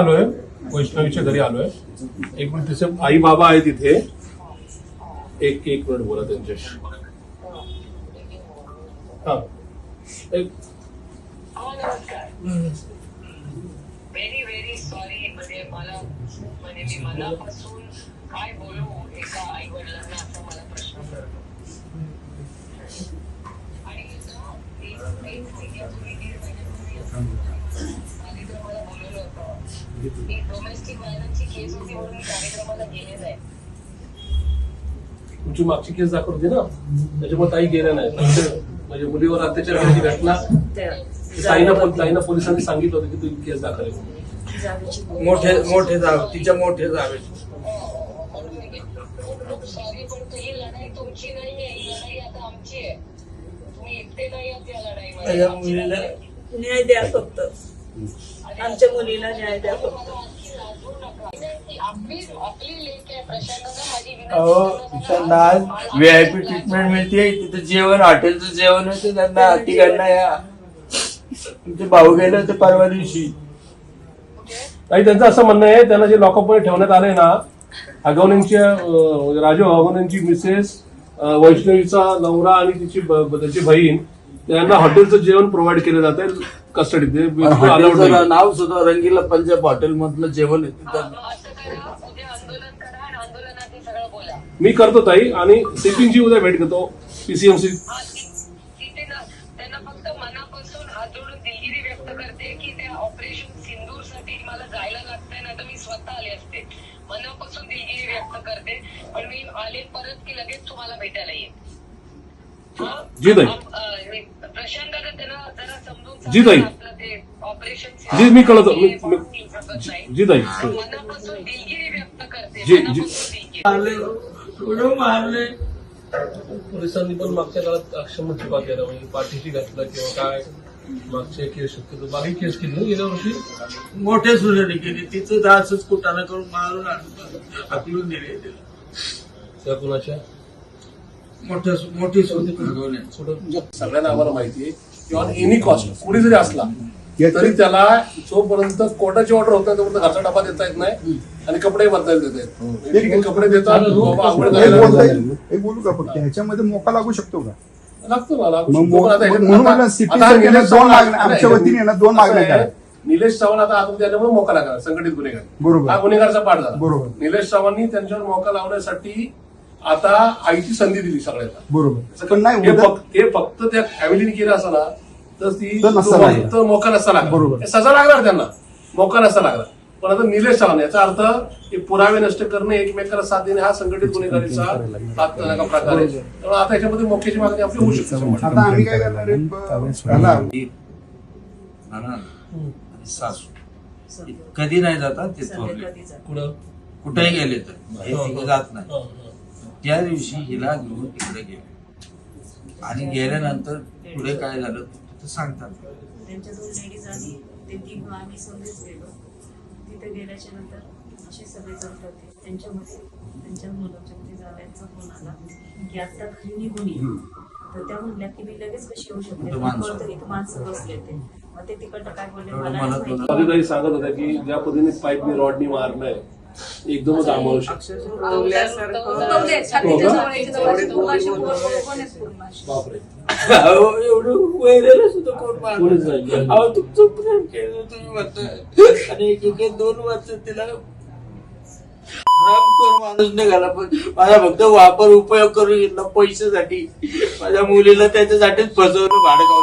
आलोय. वैष्णवीच्या घरी आलोय. एक मिनिट तिचे आई बाबा आहे तिथे एक एक मिनिट बोला त्यांच्याशी. हा. एक व्हेरी व्हेरी सॉरी म्हणजे मला म्हणजे मी मनापासून काय बोलू एका आई वडिलांना असा मला प्रश्न पडतो आणि ना, एक- एक महिन्यापूर्वी, दीड महिन्यापूर्वी कार्यक्रमाला बोलवलं होतं ही डोमेस्टिक व्हायलन्सची केस होती म्हणून मी कार्यक्रमाला गेले नाही तुमची मागची केस दाखवत होती ना? त्याच्यामुळे ताई गेल्या नाही फक्त म्हणजे मुलीवर अत्याचार करण्याची घटना ताईना ताईना पोलिसांनी सांगितलं होतं की तुम्ही केस दाखल आहे. मोठे मोठे जावे तिच्या मोठे जावे. सॉरी पण ही लढाई तुमची नाहीये ही लढाई आता आमची आहे. तुम्ही एकटे नाही आहात या माझ्या मुलीला लढाईमध्ये न्याय द्या फक्त. आमच्या मुलीला न्याय द्या फक्त. त्यांना आज व्हीआयपी ट्रीटमेंट मिळते तिथं जेवण हॉटेलचं जेवण होतं त्यांना तिघांना या. तुमचे भाऊ गेले होते परवा दिवशी. ताई त्यांचं असं म्हणणं आहे त्यांना जे लॉकअपमध्ये ठेवण्यात आलंय ना अगवण्यांच्या राजू अगवण्यांची मिसेस वैष्णवीचा नवरा आणि तिची त्याची बहीण त्यांना हॉटेलचं जेवण प्रोव्हाइड केलं जात आहे कस्टडीत हॉटेलचं नाव सुद्धा रंगीला पंजाब हॉटेल मधलं जेवण आहे. तिथं असं करा उद्या आंदोलन करा आणि आंदोलनात हे सगळं बोला. मी करतो ताई आणि सिपिंगची उद्या भेट घेतो पीसीएमसी हा, मनापासून हात जोडून दिलगिरी व्यक्त करते की त्या ऑपरेशन सिंदूरसाठी मला जायला लागतंय ना तर मी स्वतः आले असते. मनापासून दिलगिरी व्यक्त करते पण मी आले परत की लगेच तुम्हाला भेटायला येईल? जी ताई. जी ताई. जी, मी नाही. जी ताई जी- जी. मारले थोडं मारले पोलिसांनी पण मागच्या काळात आक्षम ठेवा केला म्हणजे पाठीशी घातलं किंवा काय? मागच्या केस शक्यतो बाकी केस केली ना गेल्या वर्षी? मोठे सुनेने केली. तिचं दासच कुटाणा करून मारून हाकलून दिले. तिला त्या कुणाच्या? मोठ्या मोठी खडगवण्याची सोडून. सगळ्यांना आम्हाला माहिती आहे किंवा एनी कॉस्ट कुणी जरी असला तरी त्याला जोपर्यंत कोर्टाची ऑर्डर होत नाही तोपर्यंत घरचा डबा देता येत नाही आणि कपडे बदलायला देता येत नाही. ठीक आहे, कपडे देतात एक बोलू का फक्त? ह्याच्यामध्ये मोका लागू शकतो का? लागतो म्हणून दोन चव्हाण- मागण्या-. निलेश चव्हाण आता आतमध्ये आल्यामुळे मोका लागला संघटित गुन्हेगार. बरोबर. हा गुन्हेगारचा पाठ झाला. बरोबर. निलेश चव्हाणनी त्यांच्यावर मोका लावण्यासाठी आता आईची संधी दिली सगळ्यांना. बरोबर. पण नाही हे फक्त हे फक्त त्या फॅमिलीने केलं असं ना तर ती तर नसता तो- लागला. तर मोका नसता लागला. बरोबर. हे सजा लागणार त्यांना. मोका नसता लागला. पण आता निलेश चव्हाण याचा अर्थ हे पुरावे नष्ट करणे एकमेकाला साथ देणे हा संघटित गुन्हेगारीचा हात का प्रकार आहे. त्यामुळे आता याच्यामध्ये मोक्याची मागणी आपली होऊ शकते. शंभर आता आम्ही काय करणार आहे? ब- ह्याला नाना आणि सासू. कधी नाही जातात ते थोरले. कुठं? कुठेही गेले तर. हे तिघं जात नाही. हं, हं. त्या दिवशी हिला घेऊन तिकडे गेले. आणि गेल्यानंतर पुढे काय झालं ते सांगतात. त्यांच्या दोन लेडीज आणि ते तीन आम्ही सगळेच गेलो. तिथे गेल्याच्यानंतर असे सगळे जमत होते. त्यांच्यामध्ये त्यांच्या मुलाच्या मध्ये जावयांचा फोन आला की आता घरी निघून तर त्या म्हणल्या की मी लगेच कशी येऊ शकते? इथं माणसं. बसले ते. मग ते तिकडनं काय बोलले मला सांगत होत्या की ज्या पद्धतीने पाईपनी रॉडनी मारलंय एकदमच. बापरे. अहो, एवढं वैराला सुद्धा कोण मारलं? कोणीच नाही. अहो, तुमचं प्रेम केलं तुम्ही म्हणताय. आणि एक एक दोन वर्ष तिला हरामखोर माणूस निघाला. पण माझा फक्त वापर उपयोग करून घेतला पैशासाठी माझ्या मुलीला त्याच्यासाठीच फसवलं भाडगाव